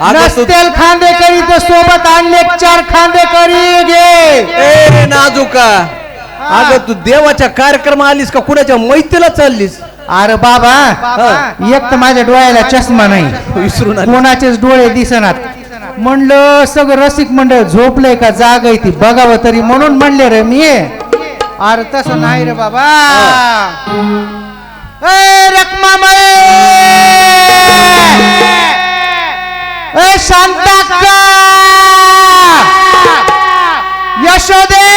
नसतेल खांदे करी तर सोबत आणले चार खांदे करी घे. ए नाजुका. अगं तू देवाच्या कार्यक्रम आलीस का? कुणाच्या मैत्रीला चाललीस? अरे बाबा एक तर माझ्या डोळ्याला चष्मा नाही. विसरून. कोणाचेच डोळे दिसनात. म्हणलं सगळं रसिक मंडळ झोपलंय का? जाग आहे ती बघावं तरी म्हणून म्हणले रे मी. अरे तसं नाही रे बाबा. शांताक्का यशोदे!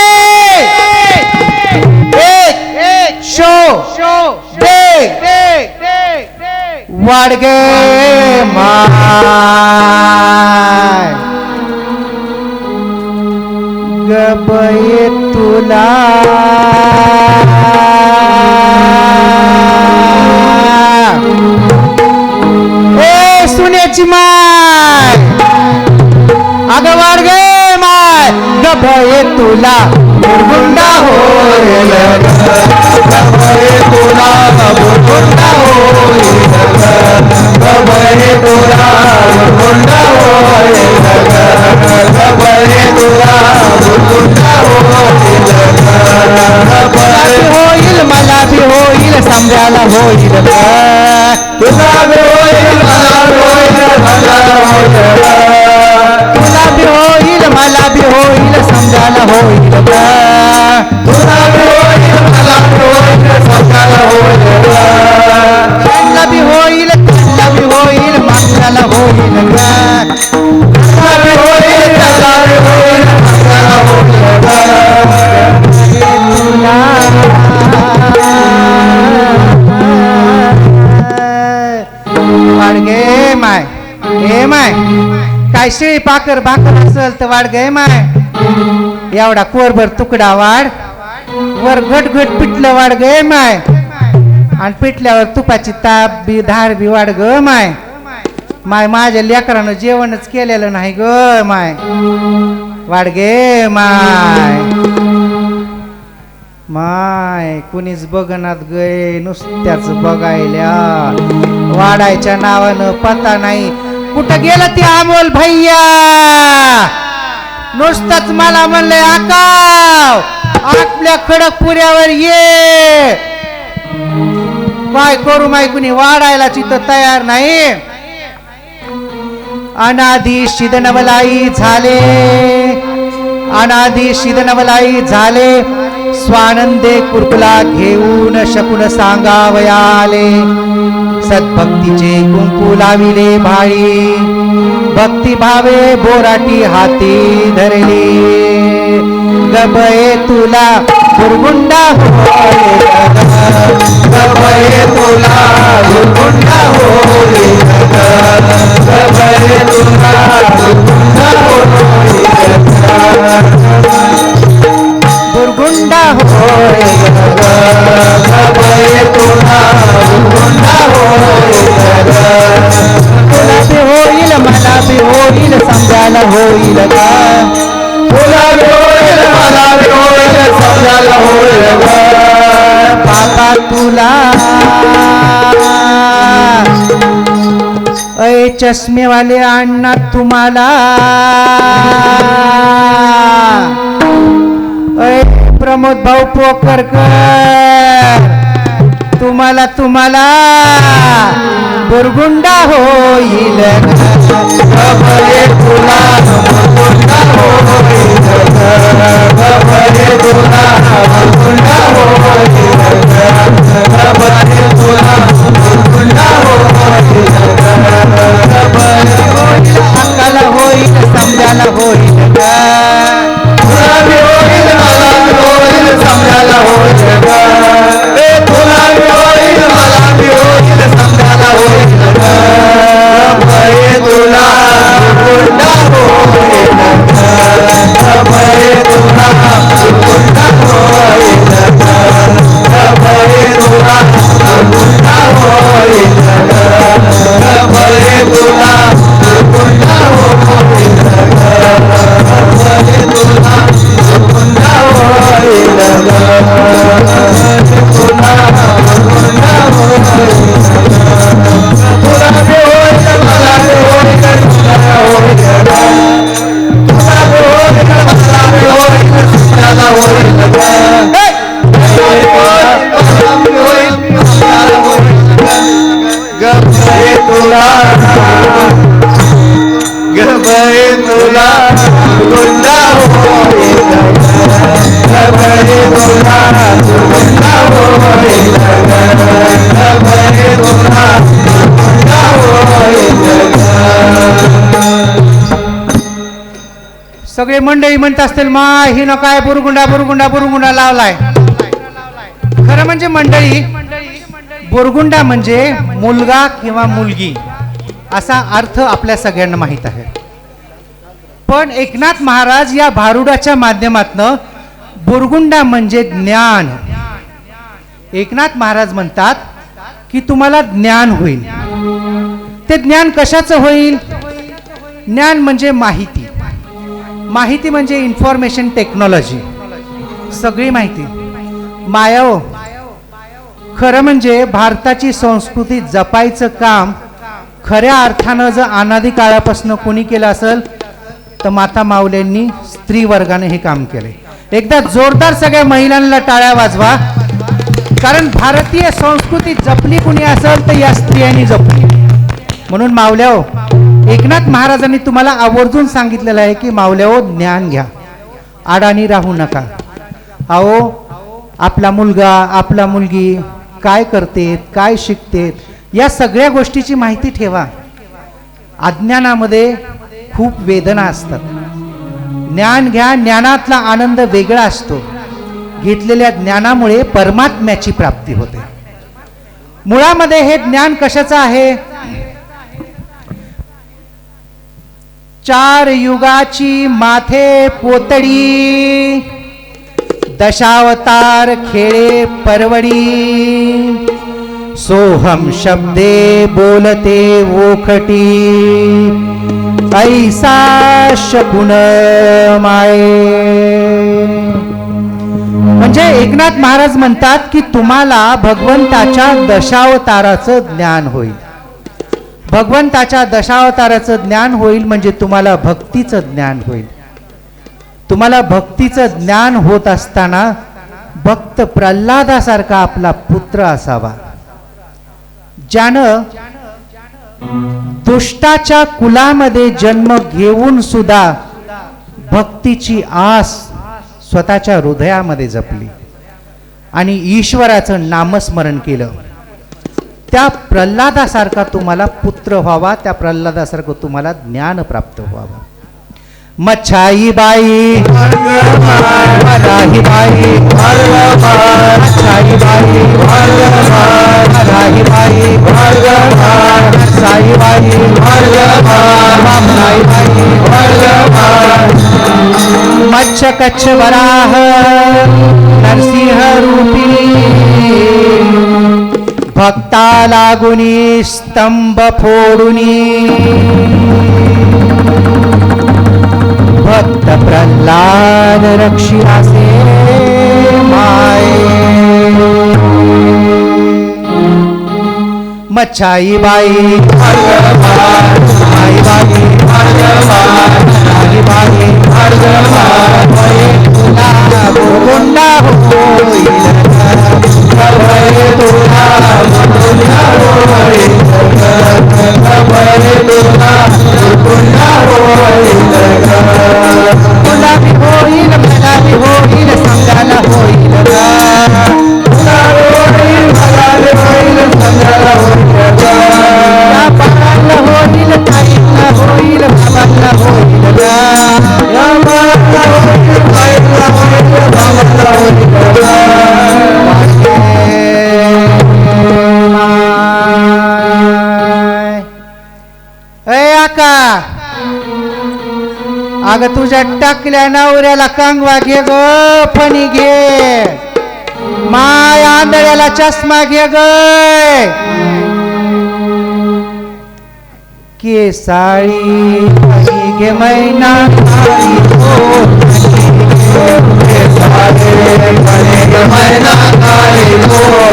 एक शो दे। वाडगे माय। गबये तुला। काय पाकर भाकर असल तर वाढ गय माय. एवढा कोरभर तुकडा वाढ. वर घट घट पिटलं वाढ गे माय. आणि पिटल्यावर तुपाची ताप बी धार बी वाढ ग माय. माय माझ्या लेकरानं जेवणच केलेलं नाही ग माय. वाढ गे माय. माय कुणीच बघनात गे नुसत्याच बघायल्या. वाढायच्या नावानं पता नाही. कुठं गेलं ते अमोल भैया? नुसतंच मला म्हणलंय आकाव आपल्या खडकपुऱ्यावर ये. काय करू माय कुणी? वाढायला चित्त तयार नाही. अनाधी शिदनवलाई झाले. अनाधी शिदनवलाई झाले. स्वानंदे कुरकुला घेऊन शकुन सांगावयाले. सद्भक्तीचे कुंकू लाविले भाई. भक्ती भावे बोराटी हाती धरली. गबये तुला गुरगुंडा होले गबये तुला गुरगुंडा होले गबये तुला गुरगुंडा गुरगुंडा होय गबये तुला गुरगुंडा होय तुला बी होईल मला बी होईल समजायला होईल का तुला बी होईल मला बी होईल समजायला होईल पापा तुला अय चष्मेवाले अण्णा तुम्हाला अय प्रमोद भाऊ पोकरकर तुम्हाला तुम्हाला. बुरगुंडा होईल. तुला होईल. अंगाला होईल समजायला होईल. होईल होईल होईल. होईल मला होईल होईल तुला मंडळी म्हणत असतील मा हिनं काय बुरगुंडा बुरगुंडा बुरगुंडा लावलाय. खरं म्हणजे मंडळी बुरगुंडा म्हणजे मुलगा किंवा मुलगी असा अर्थ आपल्या सगळ्यांना माहीत आहे. पण एकनाथ महाराज या भारुडाच्या माध्यमातनं बुरगुंडा म्हणजे ज्ञान. एकनाथ महाराज म्हणतात की तुम्हाला ज्ञान होईल. ते ज्ञान कशाचं होईल? ज्ञान म्हणजे माहिती. माहिती म्हणजे इन्फॉर्मेशन टेक्नॉलॉजी सगळी माहिती. मायाओ. खरं म्हणजे भारताची संस्कृती जपायचं काम खऱ्या अर्थानं जर अनादी काळापासून कोणी केलं असेल तर माता माऊलेंनी स्त्री वर्गाने हे काम केले एकदा जोरदार सगळ्या महिलांना टाळ्या वाजवा. कारण भारतीय संस्कृती जपली कुणी असेल तर या स्त्रियांनी जपली. म्हणून मावल्याओ एकनाथ महाराजांनी तुम्हाला आवर्जून सांगितलेलं आहे की मावल्याओ ज्ञान घ्या. अडाणी राहू नका. अहो आपला मुलगा आपला मुलगी काय करतेत काय शिकतेत या सगळ्या गोष्टीची माहिती ठेवा. अज्ञानामध्ये खूप वेदना असतात. ज्ञान घ्या ज्ञानातला आनंद वेगळा असतो. घेतलेल्या ज्ञानामुळे परमात्म्याची प्राप्ती होते. मुळामध्ये हे ज्ञान कशाचं आहे? चार युगाची माथे पोतडी. दशावतार खेळे परवडी. सोहम शब्दे बोलते ओखटी. ऐसा शकुन माये. म्हणजे एकनाथ महाराज म्हणतात की तुम्हाला भगवंताच्या दशावताराचं ज्ञान होईल. भगवंताच्या दशावताराचं ज्ञान होईल म्हणजे तुम्हाला भक्तीचं ज्ञान होईल. तुम्हाला भक्तीचं ज्ञान होत असताना भक्त प्रल्हादासारखा आपला पुत्र असावा. ज्यानं दुष्टाच्या कुलामध्ये जन्म घेऊन सुद्धा भक्तीची आस स्वतःच्या हृदयामध्ये जपली आणि ईश्वराचं नामस्मरण केलं. त्या प्रल्हादासारखा तुम्हाला पुत्र व्हावा त्या प्रल्हादासारखं तुम्हाला ज्ञान प्राप्त व्हावं. मच्छाई बाई राही बाई मच्छाई बाई राही बाई साई बाई वामनाई बाई मच्छ कच्छ वराह नरसिंह रूपी भक्ता लागुनी स्तंभ फोडुनी भक्त प्रल्हाद रक्षिरासे माय मच्छाई बाई माई बाई बाई। गोंडा गुलाबी अग तुझ्या टाकल्या नवऱ्याला कांगवा घे ग फणी घे. माय आंधळ्याला चष्मा घे ग. केसाळी घे मैना हो. काळी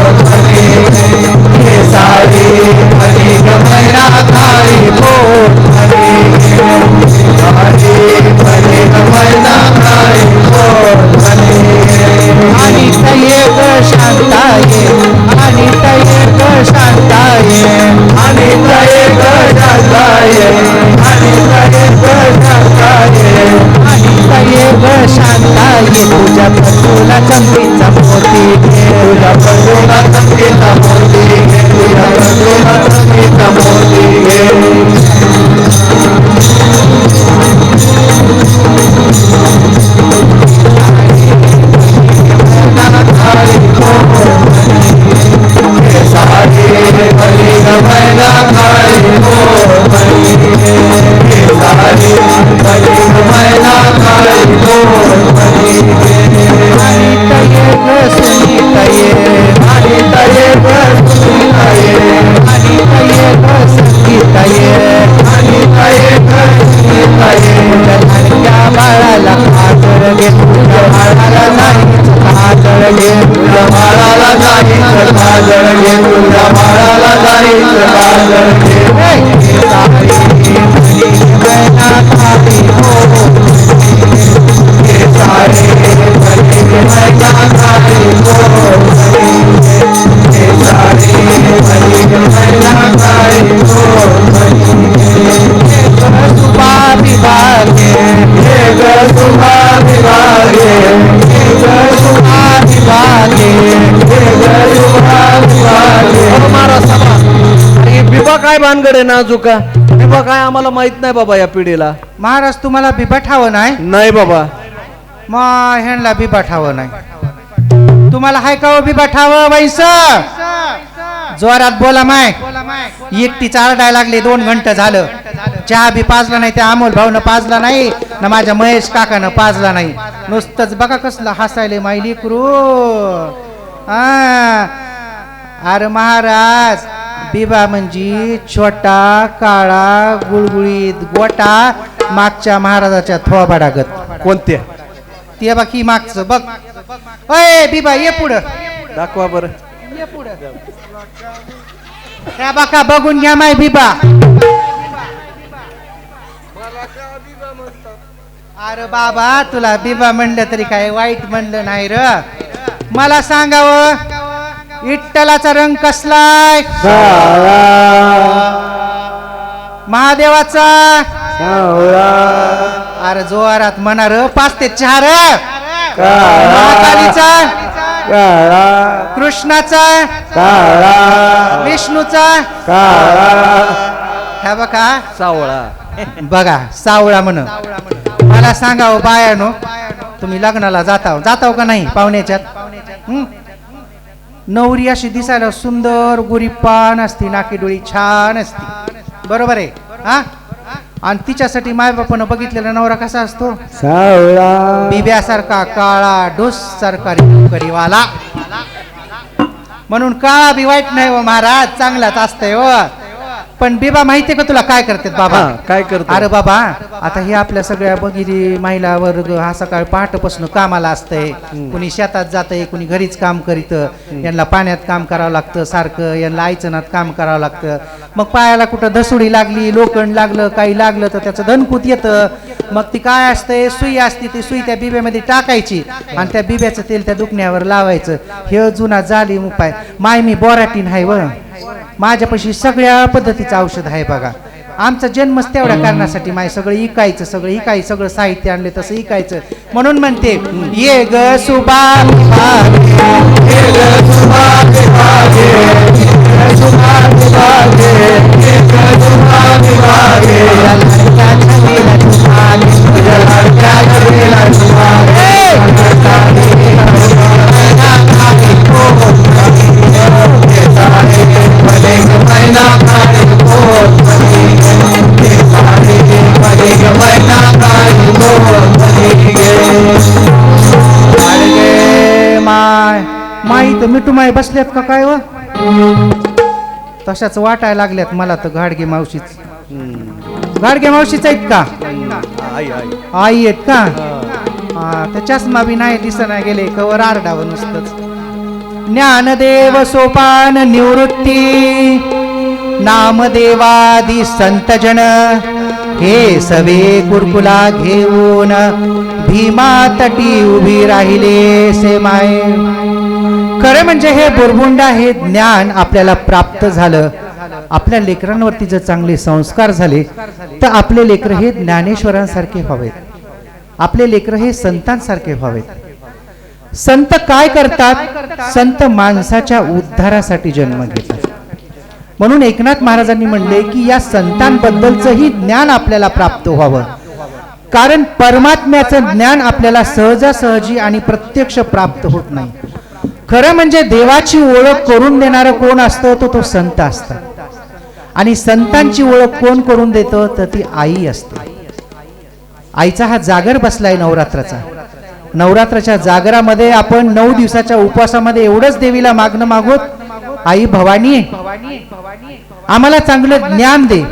बिबा काय भानगड आहे नाजुका बिबा काय आम्हाला माहीत नाही बाबा या पिढीला. महाराज तुम्हाला बिबा ठावं नाही? नाही बाबा. मग ह्यांना बिबा ठावं नाही. तुम्हाला हाय का हो बिबा ठावं वैस? जोरात बोला माय. एकटीच आरडाय लागले दोन घंटे झालं. चहा बी पाजला नाही त्या अमोल भाऊनं पाजला नाही ना माझ्या महेश काकानं पाजला नाही. नुसतंच बघा कसलं हसायले मायली क्रू अरे महाराज बिबा म्हणजे छोटा काळा गुळगुळीत गोटा मागच्या महाराजाच्या थोबाडागत. कोणत्या? ते ही मागचं बघ. अय बिबा ये पुढं. दाखवा बरं. ये पुढं. ह्या बघा बघून घ्या माय बिबा. अरे बाबा तुला बिबा म्हणलं तरी काय वाईट म्हणलं नाही र. मला सांगावं इट्टलाचा रंग कसलाय? महादेवाचा? अरे जोरात म्हणा र पाच ते चार. महाकालीचा? कृष्णाचा? विष्णूचा? ह्या बघा. सावळा. बघा सावळा म्हण. मला सांगा हो बायानो तुम्ही लग्नाला जाताव जाताव का नाही? पाहुण्याच्यात? हं? नवरी अशी दिसायला सुंदर गुरीपान असती नाकी डोळी छान असती. बरोबर आहे हा? आणि तिच्यासाठी मायबापानं बघितलेला नवरा कसा असतो? सावळा. बिब्यासारखा काळा डोस सारखा करीवाला म्हणून काळा बी वाईट नाही हो महाराज चांगलाच असतंय हो. पण बिबा माहितीये का तुला काय करतात बाबा? हा, काय करतो? अरे बाबा आता हे आपल्या सगळ्या बगिरी महिला वर्ग हा सकाळी पहाटपासून कामाला असतंय. कुणी शेतात जातंय कुणी घरीच काम करीत. यांना पाण्यात काम करावं लागतं सारखं यांना आयचनात काम करावं लागतं. मग पायाला कुठं धसुडी लागली लोखंड लागलं काही लागलं तर त्याचं धनकूत येतं. मग ती काय असतंय? सुई असते ती सुई त्या बिब्यामध्ये टाकायची आणि त्या बिब्याचं तेल त्या दुखण्यावर लावायचं. हे जुना जाली उपाय. माय मी बोराटीन आहे व. माझ्यापाशी सगळ्या पद्धतीचं औषध आहे बघा आमचा जन्मच तेवढ्या कारणासाठी माय सगळं इकायचं सगळं इकाय सगळं साहित्य आणले तसं इकायचं म्हणून म्हणते ये ग सुबा तर मिठू माय बसल्यात का काय व? तशाच वाटायला लागल्यात मला तर गाडगे मावशीच. गाडगे मावशीच आहेत का? आई आहेत का? हा. त्या चष्मा बी नाही दिसना गेले कवर आरडावं नुसतंच. ज्ञानदेव सोपान निवृत्ती नामदेवादी संत जन हे सवे कुरकुला घेऊन भीमा तटी उभी राहिले से माय. खरं म्हणजे हे बोरबुंडा हे ज्ञान आपल्याला प्राप्त झालं. आपल्या लेकरांवरती जर चांगले संस्कार झाले तर आपले लेकर हे ज्ञानेश्वरांसारखे व्हावेत. आपले लेकर हे संतांसारखे व्हावेत. संत काय करतात? संत माणसाच्या उद्धारासाठी जन्म घेतात. म्हणून एकनाथ महाराजांनी म्हणले की या संतांबद्दलचंही ज्ञान आपल्याला प्राप्त व्हावं. कारण परमात्म्याचं ज्ञान आपल्याला सहजासहजी आणि प्रत्यक्ष प्राप्त होत नाही. खरं म्हणजे देवाची ओळख करून देणारं कोण असतं? तो तो संत असतो. आणि संतांची ओळख कोण करून देतं? तर ती आई असते. आईचा हा जागर बसलाय नवरात्राचा. नवरात्राच्या जागरामध्ये आपण नऊ दिवसाच्या उपवासामध्ये एवढंच देवीला मागणं मागोत आई भवानी आम्हाला चांगलं ज्ञान दे.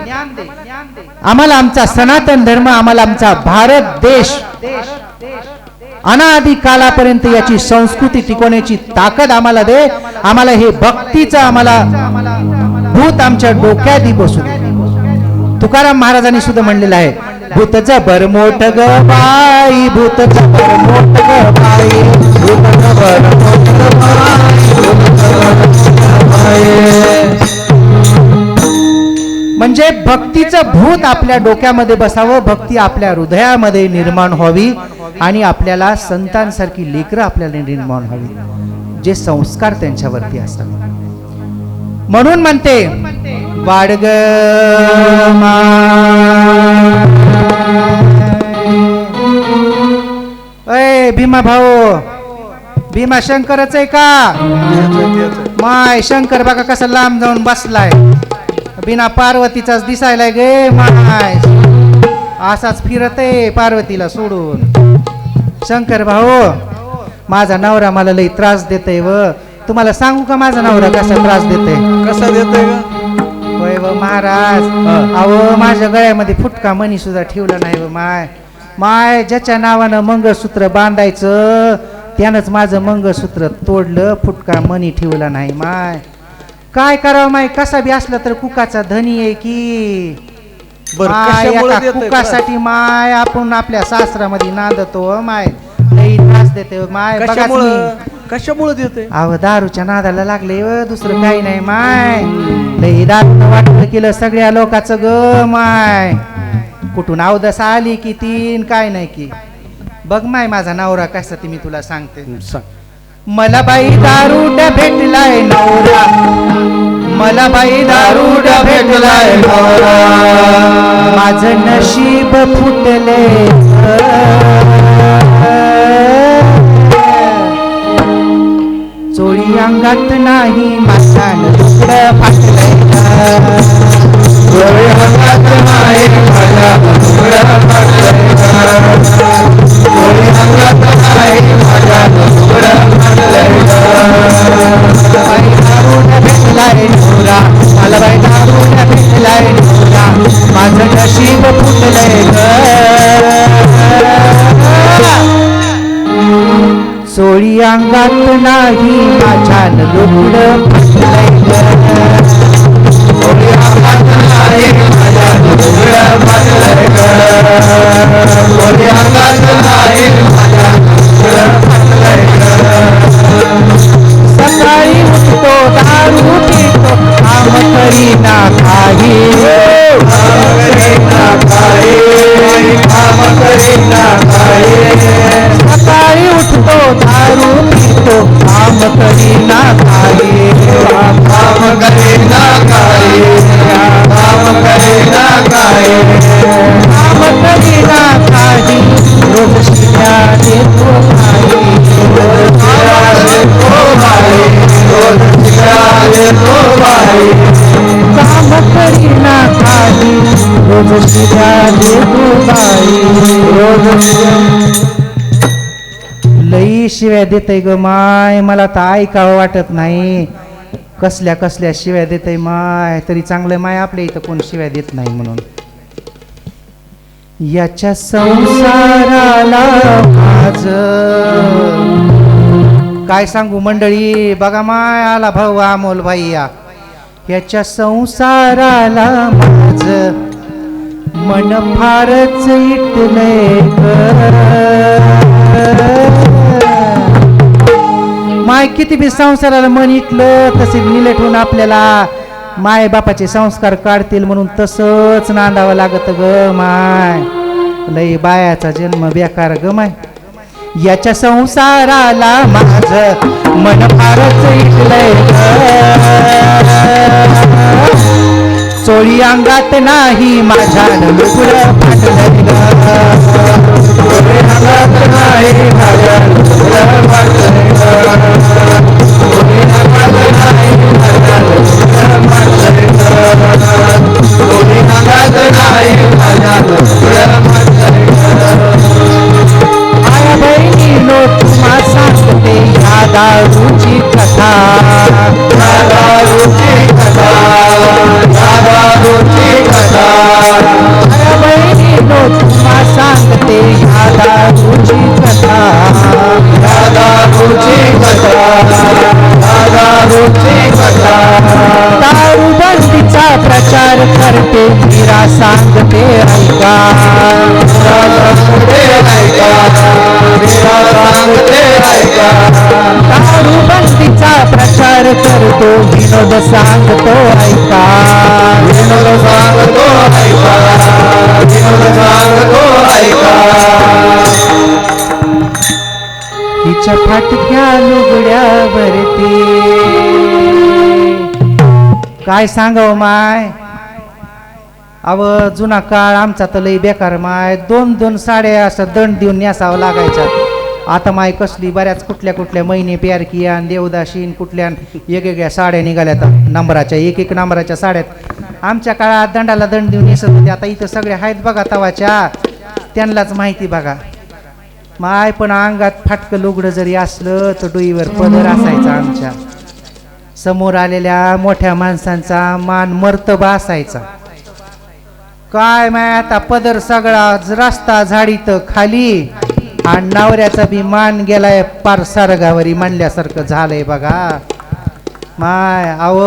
आम्हाला आमचा सनातन धर्म आम्हाला आमचा भारत देश अनादि कालापर्यंत याची संस्कृती टिकवण्याची ताकद आम्हाला दे. आम्हाला हे भक्तीचं आम्हाला भूत आमच्या डोक्यात बसू तुकाराम महाराजांनी सुद्धा म्हणलेलं आहे भूत जबर मोठ ग बाई भूत जबर मोठ ग बाई भूत जबर मोठ ग बाई, बाई. म्हणजे भक्तीचं भूत आपल्या डोक्यामध्ये बसावं भक्ती आपल्या हृदयामध्ये निर्माण व्हावी. आणि आपल्याला संतांसारखी लेकरं आपल्याला निर्माण व्हावी जे संस्कार त्यांच्यावरती असतात. म्हणून म्हणते वाडग अय भीमा भाऊ भीमा शंकरच आहे का? माय शंकर बघा कसा लांब जाऊन बसलाय. बिना पार्वतीचाच दिसायलाय गे माय. असाच फिरत आहे पार्वतीला सोडून. शंकर भाऊ माझा नवरा मला लई त्रास देतय व. तुम्हाला सांगू का माझा नवरा कसा त्रास देतय? कसा देतोय का होय व महाराज. अहो माझ्या गळ्यामध्ये फुटका मणी सुद्धा ठेवला नाही व माय. माय ज्याच्या नावानं मंगळसूत्र बांधायचं त्यानंच माझं मंगळसूत्र तोडलं फुटका मणी ठेवला नाही माय. काय करावं माय? कसा बी असला तर कुकाचा धनी आहे की. बरं, माय, कशामुळं एका देतोय? कुकासाठी माय आपण आपल्या सासरामध्ये नांदतो माय. लई त्रास देते माय. बघाच कशामुळं? मी. कशामुळं देतोय? अहो दारूच्या नादाला लागले व दुसरं काही नाही माय. लई दारू वाटलं केलं सगळ्या लोकांचं ग माय. कुठून अवदस आली की तीन काय नाही की. बघ माय माझा नवरा कसा ती मी तुला सांगते. सांग. मला बाई दारूड भेटलाय नवरा. मला बाई दारूड भेटलाय नवरा. माझ नशीब फुटले चोळी अंगात नाही मासान फाटले चोळी अंगात नाही माझ्या सोळी अंगात नाही माझ्या लुकड माझं फुटलंय अंगात नाही माझ्या फसलंय अंगात नाही माझ्या फसलंय अंगात नाही माझ्या Thank you. शिव्या देतय ग माय मला तर ऐकावं वाटत नाही. कसल्या कसल्या शिव्या देतय माय तरी चांगलं माय आपल्या इथं कोण शिव्या देत नाही म्हणून. याच्या संसाराला माझ काय सांगू मंडळी बघा माय आला भाऊ अमोल भाई या याच्या संसाराला माझ मन फारच इटलंय माय किती बी संसाराला मन इटलं तसे निलट होऊन आपल्याला माय बापाचे संस्कार काढतील म्हणून तसंच नांदावं लागत ग माय. लई बायाचा जन्म बेकार ग माय. याच्या संसाराला माझ मन फारच इटलंय चोळी अंगात नाही माझ्या माझ्या हिच्या फाटक्या लुगड्यावरती काय सांगाव माय? अव जुना काळ आमचा तर लई बेकार माय. दोन दोन साड्या असं दंड देऊन नेसावं लागायच्या. आता माय कसली बऱ्याच कुठल्या कुठल्या महिने प्यारकियान देवदाशीन कुठल्या वेगवेगळ्या साड्या निघाल्यात. नंबराच्या एक एक नंबराच्या साड्यात. आमच्या काळात दंडाला दंड देऊन नेसत होते. आता इथं सगळे आहेत बघा तवाच्या. त्यांनाच माहिती बघा. माय पण अंगात फाटकं लुगडं जरी असलं तर डोईवर पदर असायचा आमच्या. समोर आलेल्या मोठ्या माणसांचा मान मर्तबा असायचा. काय माय आता पदर सगळा रस्ता झाडीत खाली आणि नवऱ्याचा बी मान गेलाय पार सारगावरी म्हणल्यासारखं झालंय बघा. माय अव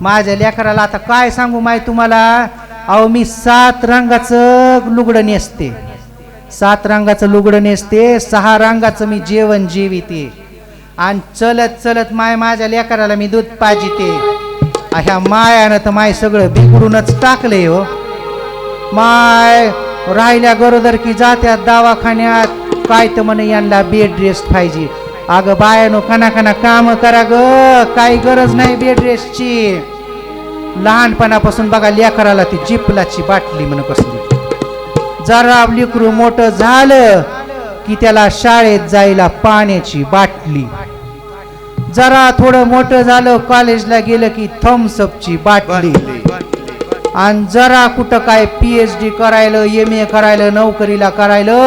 माझ्या लेकराला आता काय सांगू माय तुम्हाला? अहो मी सात रंगाचं लुगडं नेसते. सात रंगाचं लुगडं नेसते सहा रंगाचं मी जेवण जेविते. आणि चलत चलत माय माझ्या लेकराला मी दूध पाजिते. ह्या मायानं तर माय सगळं बिघडूनच टाकलंय हो. माय राहिल्या गरोदर की जात्यात दवाखान्यात काय तर म्हणे यांना बेड रेस्ट पाहिजे. अगं बायानो कना कना काम करा ग. काही गरज नाही बेड रेस्टची लहानपणापासून बघा लेकराला ती जिपलाची बाटली म्हण कसली. जरा लिकरू मोठं झालं की त्याला शाळेत जायला पाण्याची बाटली. जरा थोडं मोठं झालं कॉलेजला गेलं की थम्सअपची बाटली. आणि जरा कुठं काय पी एच डी करायला एम ए करायला नोकरीला करायला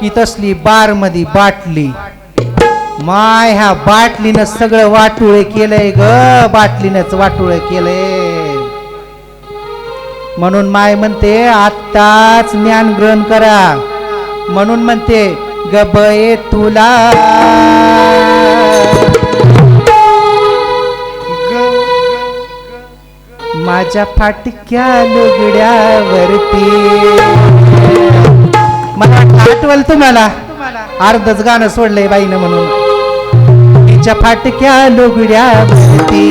की तसली बारमध्ये बाटली. माय ह्या बाटलीनं सगळं वाटुळे केलंय ग बाटलीनंच वाटुळे केलंय. म्हणून माय म्हणते आत्ताच ज्ञान ग्रहण करा. म्हणून म्हणते गबये तुला. माझ्या फाटक्या लुगड्यावरती. मला आठवल तुम्हाला? अर्धच गाणं सोडलंय बाईनं म्हणून. तिच्या फाटक्या लुगड्यावरती.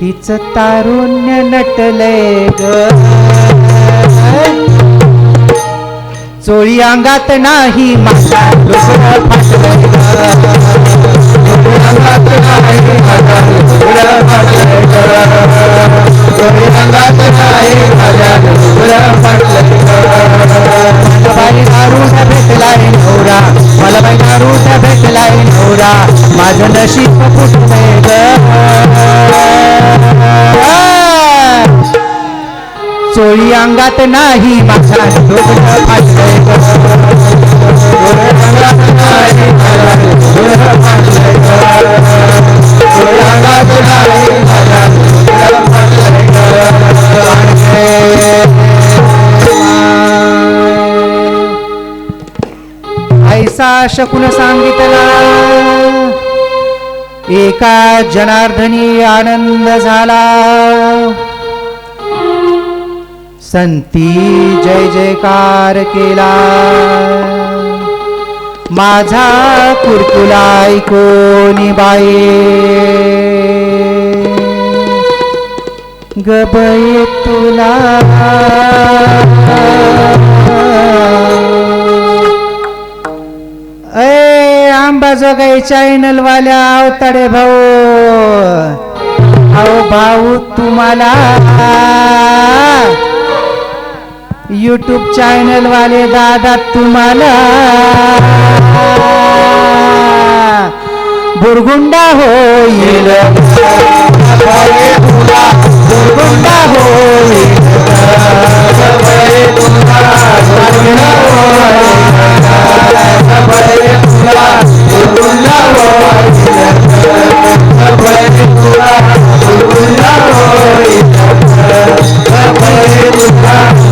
हिच तारुण्य नटलय ग. चोळी अंगात नाही माझा लुगडं फाटलंय ग. मला बाई दारूटा भेटलाय नवरा मला बाई दारूटा भेटलाय नवरा माझं नशीब फुटलंय ग. चोळी अंगात नाही माझा ऐसा शकुन सांगितला एका जनार्दनी आनंद झाला. संती जय जयकार केला. माझा कुरकुलाई कोणी बाई. गबये तुला. ए आंबाजोगाई चॅनलवाल्या अवताडे भाऊ. अहो भाऊ तुम्हाला. यूट्यूब चॅनल वाले दादा तुम्हाला बुरगुंडा होईल बुरगुंडा होईल Yeah.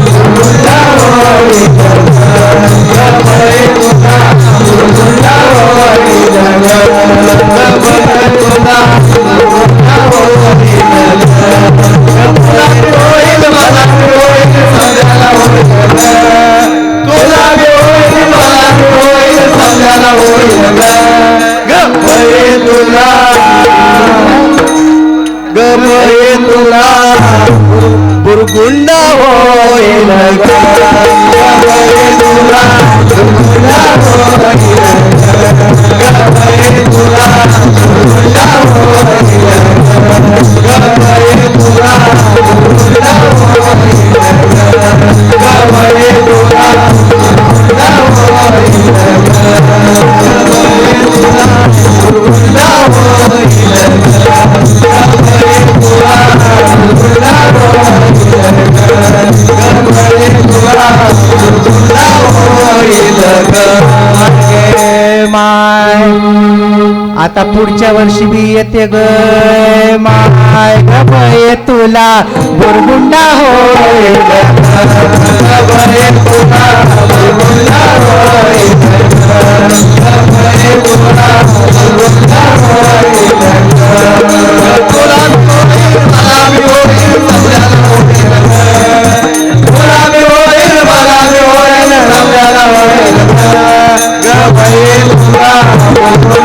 Ya Rabbi, Ya Rabbi, Ya Rabbi, आता पुढच्या वर्षी मी येते ग माय गय तुला बुरगुंडा होय Oh,